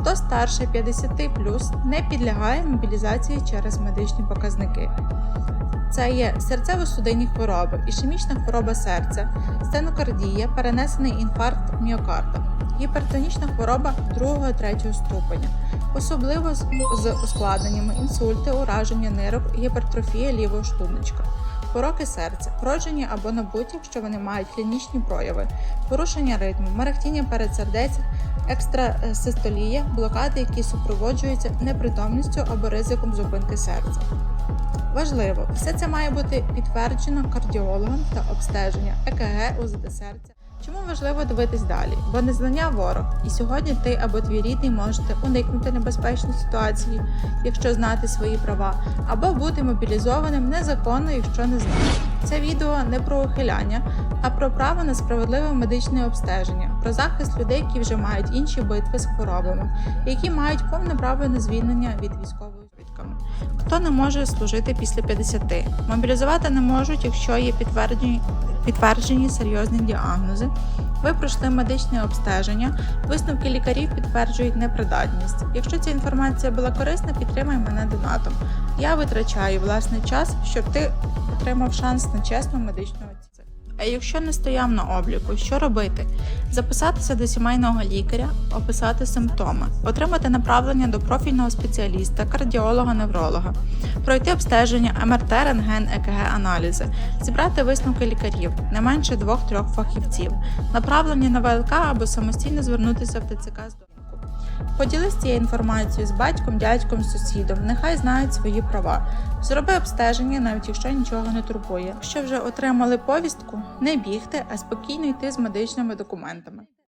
Хто старше 50 не підлягає мобілізації через медичні показники. Це є серцево-судинні хвороби, ішемічна хвороба серця, стенокардія, перенесений інфаркт міокарда, гіпертонічна хвороба 2-3 ступеня, особливо з, ускладненнями інсульти, ураження нирок, гіпертрофія лівого шлуночка. Пороки серця, вроджені або набуті, якщо вони мають клінічні прояви, порушення ритму, мерехтіння передсердець, екстрасистолія, блокади, які супроводжуються непритомністю або ризиком зупинки серця. Важливо, все це має бути підтверджено кардіологом та обстеження ЕКГ УЗД серця. Чому важливо дивитись далі? Бо незнання ворог, і сьогодні ти або твій рідний можете уникнути небезпечної ситуації, якщо знати свої права, або бути мобілізованим незаконно, якщо не знаєш. Це відео не про ухиляння, а про право на справедливе медичне обстеження, про захист людей, які вже мають інші битви з хворобами, які мають повне право на звільнення від військової звідками. Хто не може служити після 50? Мобілізувати не можуть, якщо є підтверджені, підтверджені серйозні діагнози. Ви пройшли медичне обстеження, висновки лікарів підтверджують непридатність. Якщо ця інформація була корисна, підтримай мене донатом. Я витрачаю власний час, щоб ти отримав шанс на чесну медичну оцінку. А якщо не стояв на обліку, що робити? Записатися до сімейного лікаря, описати симптоми, отримати направлення до профільного спеціаліста, кардіолога, невролога, пройти обстеження, МРТ, рентген, ЕКГ, аналізи, зібрати висновки лікарів, не менше двох-трьох фахівців, направлення на ВЛК або самостійно звернутися в ТЦК з довідку. Поділись цією інформацією з батьком, дядьком, сусідом, нехай знають свої права. Зроби обстеження, навіть якщо нічого не турбує. Якщо вже отримали повістку, не бігти, а спокійно йти з медичними документами.